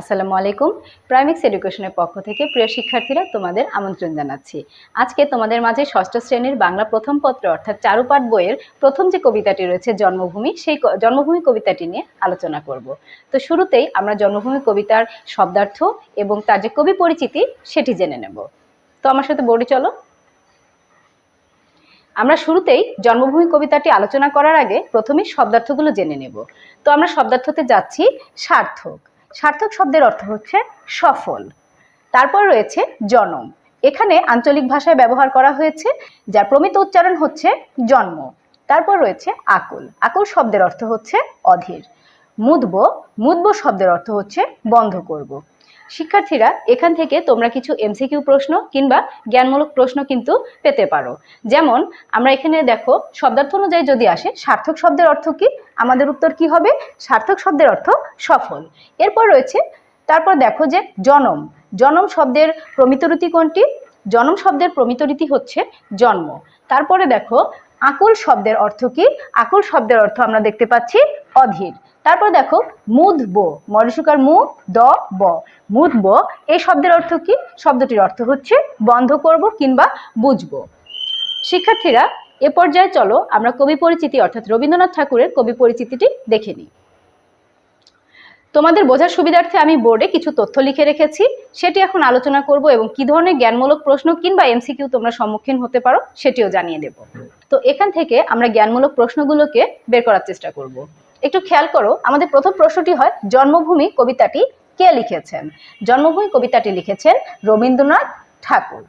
আসসালামু আলাইকুম। প্রাইমিক্স এডুকেশনের পক্ষ থেকে প্রিয় শিক্ষার্থীরা, তোমাদের আমন্ত্রণ জানাচ্ছি। আজকে তোমাদের মাঝে ষষ্ঠ শ্রেণির বাংলা প্রথম পত্র অর্থাৎ চারুপাঠ বইয়ের প্রথম যে কবিতাটি রয়েছে, জন্মভূমি, সেই জন্মভূমি কবিতাটি নিয়ে আলোচনা করব। তো শুরুতেই আমরা জন্মভূমি কবিতার শব্দার্থ এবং তার যে কবি পরিচিতি, সেটি জেনে নেব। তো আমার সাথে বোর্ডে চলো। আমরা শুরুতেই জন্মভূমি কবিতাটি আলোচনা করার আগে প্রথমেই শব্দার্থগুলো জেনে নেব। তো আমরা শব্দার্থতে যাচ্ছি সার্থক। সার্থক শব্দের অর্থ হচ্ছে সফল। তারপর রয়েছে জনম। এখানে আঞ্চলিক ভাষায় ব্যবহার করা হয়েছে, যার প্রমিত উচ্চারণ হচ্ছে জন্ম। তারপর রয়েছে আকুল। আকুল শব্দের অর্থ হচ্ছে অধীর। মুদব মুদব শব্দের অর্থ হচ্ছে বন্ধ করব। শিক্ষার্থীরা, এখান থেকে তোমরা কিছু এমসিকিউ প্রশ্ন কিংবা জ্ঞানমূলক প্রশ্ন কিন্তু পেতে পারো। যেমন, আমরা এখানে দেখো, শব্দার্থ অনুযায়ী যদি আসে, সার্থক শব্দের অর্থ কি? আমাদের উত্তর কি হবে? সার্থক শব্দের অর্থ সফল। এরপর রয়েছে, তারপর দেখো যে জনম। জনম শব্দের প্রমিত রীতি কোনটি? জনম শব্দের প্রমিত রীতি হচ্ছে জন্ম। তারপরে দেখো, আকুল শব্দের অর্থ কি? আকুল শব্দের অর্থ আমরা দেখতে পাচ্ছি অধীর। তারপর দেখো, মুদ বো। মরসুকার মু, দ, ব। মুদ ব, এই শব্দের অর্থ কি? শব্দটির অর্থ হচ্ছে বন্ধ করব কিংবা বুঝব। শিক্ষার্থীরা এ পর্যায়ে চলো আমরা কবি পরিচিতি অর্থাৎ রবীন্দ্রনাথ ঠাকুরের কবি পরিচিতিটি দেখে নিই। তোমাদের বোঝার সুবিধার্থে আমি বোর্ডে কিছু তথ্য লিখে রেখেছি, সেটি এখন আলোচনা করব এবং কি ধরনের জ্ঞানমূলক প্রশ্ন কিংবা এমসিকিউ তোমরা সম্মুখীন হতে পারো সেটিও জানিয়ে দেব। তো এখান থেকে আমরা জ্ঞানমূলক প্রশ্নগুলোকে বের করার চেষ্টা করব। একটু খেয়াল করো, আমাদের প্রথম প্রশ্নটি হয়, জন্মভূমি কবিতাটি কে লিখেছেন? জন্মভূমি কবিতাটি লিখেছেন রবীন্দ্রনাথ ঠাকুর।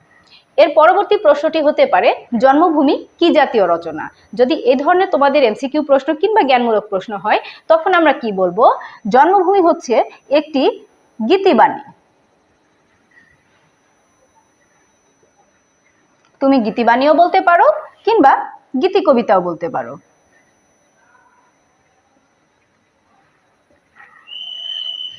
এর পরবর্তী প্রশ্নটি হতে পারে, জন্মভূমি কি জাতীয় রচনা? যদি এ ধরনের তোমাদের এমসিকিউ প্রশ্ন কিংবা জ্ঞানমূলক প্রশ্ন হয়, তখন আমরা কি বলব? জন্মভূমি হচ্ছে একটি গীতিবাণী। তুমি গীতিবাণীও বলতে পারো কিংবা গীতি কবিতাও বলতে পারো।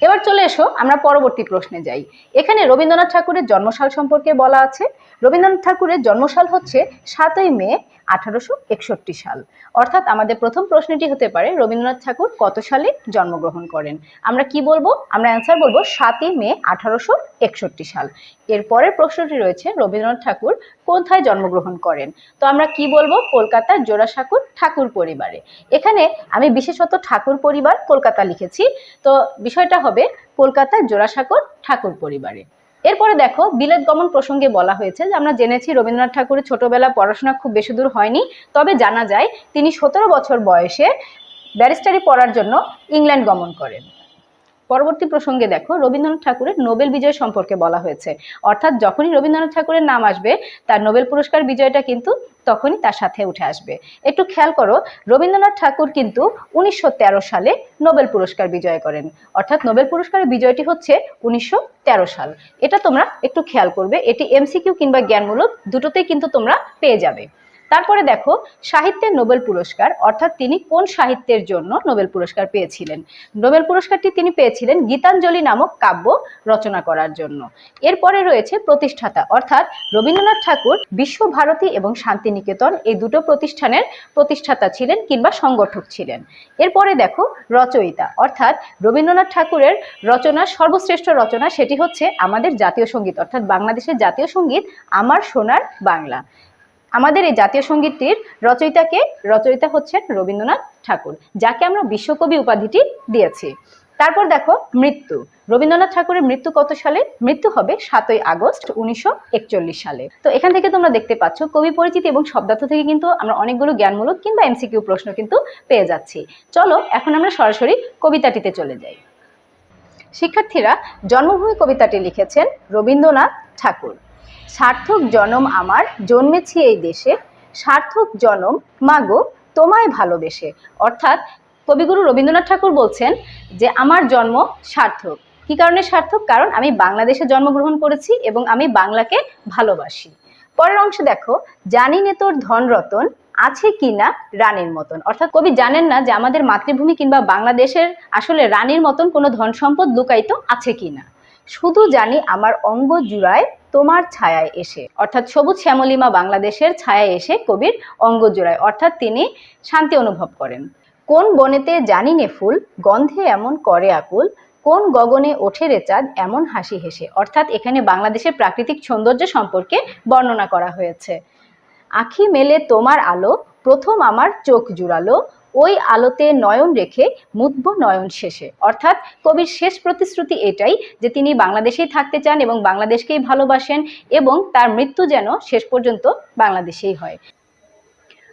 এবার চলে এসো, আমরা পরবর্তী প্রশ্নে যাই। এখানে রবীন্দ্রনাথ ঠাকুরের জন্মসাল সম্পর্কে বলা আছে। রবীন্দ্রনাথ ঠাকুরের জন্মসাল হচ্ছে সাতই মে আঠারোশো একষট্টি সাল। অর্থাৎ আমাদের প্রথম প্রশ্নটি হতে পারে, রবীন্দ্রনাথ ঠাকুর কত সালে জন্মগ্রহণ করেন? আমরা কি বলব? আমরা অ্যান্সার বলব সাতই মে আঠারোশো একষট্টি সাল। এর পরের প্রশ্নটি রয়েছে, রবীন্দ্রনাথ ঠাকুর কোথায় জন্মগ্রহণ করেন? তো আমরা কি বলব? কলকাতার জোড়াসাঁকুর ঠাকুর পরিবারে। এখানে আমি বিশেষত ঠাকুর পরিবার কলকাতা লিখেছি। তো বিষয়টা হবে কলকাতার জোড়াসাঁকোর ঠাকুর পরিবারে। এরপরে দেখো, বিলেত গমন প্রসঙ্গে বলা হয়েছে যে আমরা জেনেছি রবীন্দ্রনাথ ঠাকুরের ছোটবেলা পড়াশোনা খুব বেশি দূর হয়নি। তবে জানা যায় তিনি সতেরো বছর বয়সে ব্যারিস্টারি পড়ার জন্য ইংল্যান্ড গমন করেন। পরবর্তী প্রসঙ্গে দেখো, রবীন্দ্রনাথ ঠাকুরের নোবেল বিজয় সম্পর্কে বলা হয়েছে। অর্থাৎ যখনই রবীন্দ্রনাথ ঠাকুরের নাম আসবে, তার নোবেল পুরস্কার বিজয়টা কিন্তু তখনই তার সাথে উঠে আসবে। একটু খেয়াল করো, রবীন্দ্রনাথ ঠাকুর কিন্তু উনিশশো তেরো সালে নোবেল পুরস্কার বিজয় করেন। অর্থাৎ নোবেল পুরস্কারের বিজয়টি হচ্ছে উনিশশো তেরো সাল। এটা তোমরা একটু খেয়াল করবে, এটি এমসিকিউ কিংবা জ্ঞানমূলক, দুটোতেই কিন্তু তোমরা পেয়ে যাবে। তারপরে দেখো, সাহিত্যের নোবেল পুরস্কার, অর্থাৎ তিনি কোন সাহিত্যের জন্য নোবেল পুরস্কার পেয়েছিলেন? নোবেল পুরস্কারটি তিনি পেয়েছিলেন গীতাঞ্জলি নামক কাব্য রচনা করার জন্য। এরপরে রয়েছে প্রতিষ্ঠাতা, অর্থাৎ রবীন্দ্রনাথ ঠাকুর, বিশ্বভারতী এবং শান্তিনিকেতন এই দুটো প্রতিষ্ঠানের প্রতিষ্ঠাতা ছিলেন কিংবা সংগঠক ছিলেন। এরপরে দেখো, রচয়িতা, অর্থাৎ রবীন্দ্রনাথ ঠাকুরের রচনা, সর্বশ্রেষ্ঠ রচনা সেটি হচ্ছে আমাদের জাতীয় সংগীত, অর্থাৎ বাংলাদেশের জাতীয় সংগীত, আমার সোনার বাংলা। আমাদের এই জাতীয় সঙ্গীতটির রচয়িতাকে, রচয়িতা হচ্ছেন রবীন্দ্রনাথ ঠাকুর, যাকে আমরা বিশ্বকবি উপাধিটি দিয়েছি। তারপর দেখো, মৃত্যু। রবীন্দ্রনাথ ঠাকুরের মৃত্যু কত সালে? মৃত্যু হবে সাতই আগস্ট উনিশশো একচল্লিশ সালে। তো এখান থেকে তোমরা দেখতে পাচ্ছ, কবি পরিচিতি এবং শব্দার্থ থেকে কিন্তু আমরা অনেকগুলো জ্ঞানমূলক কিংবা এমসিকিউ প্রশ্ন কিন্তু পেয়ে যাচ্ছি। চলো, এখন আমরা সরাসরি কবিতাটিতে চলে যাই। শিক্ষার্থীরা, জন্মভূমি কবিতাটি লিখেছেন রবীন্দ্রনাথ ঠাকুর। সার্থক জনম আমার, জন্মেছি এই দেশে। সার্থক জনম মাগো তোমায় ভালোবেসে। অর্থাৎ কবিগুরু রবীন্দ্রনাথ ঠাকুর বলছেন যে, আমার জন্ম সার্থক। কি কারণে সার্থক? কারণ আমি বাংলাদেশে জন্মগ্রহণ করেছি এবং আমি বাংলাকে ভালোবাসি। পরের অংশে দেখো, জানি নে তোর ধন রতন, আছে কি না রানীর মতন। অর্থাৎ কবি জানেন না যে, আমাদের মাতৃভূমি কিংবা বাংলাদেশের আসলে রানীর মতন কোনো ধন সম্পদ লুকায়িত আছে কিনা শুধু জানি আমার অঙ্গ জুড়ায় তোমার ছায়ায় এসে। অর্থাৎ সবুজ শ্যামলিমা বাংলাদেশের ছায়ায় এসে কবির অঙ্গ জোড়ায় অর্থাৎ তিনি শান্তি অনুভব করেন। কোন বনেতে জানি নে ফুল, গন্ধে এমন করে আকুল, কোন গগনে ওঠে রে চাঁদ, এমন হাসি হেসে। অর্থাৎ এখানে বাংলাদেশের প্রাকৃতিক সৌন্দর্য সম্পর্কে বর্ণনা করা হয়েছে। আখি মেলে তোমার আলো, প্রথম আমার চোখ জুড়ালো ওই আলোতে নয়ন রেখে মুদব নয়ন শেষে। অর্থাৎ কবির শেষ প্রতিশ্রুতি এটাই যে তিনি বাংলাদেশেই থাকতে চান এবং বাংলাদেশকেই ভালোবাসেন এবং তার মৃত্যু যেন শেষ পর্যন্ত বাংলাদেশেই হয়।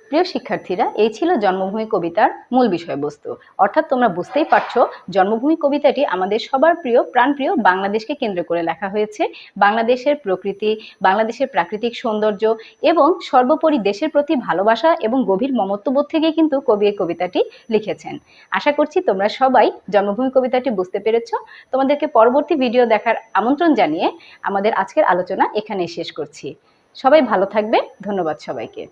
প্রিয় শিক্ষার্থীরা, এই ছিল জন্মভূমি কবিতার মূল বিষয়বস্তু। অর্থাৎ তোমরা বুঝতেই পারছ, জন্মভূমি কবিতাটি আমাদের সবার প্রিয়, প্রাণপ্রিয় বাংলাদেশকে কেন্দ্র করে লেখা হয়েছে। বাংলাদেশের প্রকৃতি, বাংলাদেশের প্রাকৃতিক সৌন্দর্য এবং সর্বোপরি দেশের প্রতি ভালোবাসা এবং গভীর মমত্ববোধ থেকেই কিন্তু কবি এই কবিতাটি লিখেছেন। আশা করছি তোমরা সবাই জন্মভূমি কবিতাটি বুঝতে পেরেছ। তোমাদেরকে পরবর্তী ভিডিও দেখার আমন্ত্রণ জানিয়ে আমাদের আজকের আলোচনা এখানে শেষ করছি। সবাই ভালো থাকবে। ধন্যবাদ সবাইকে।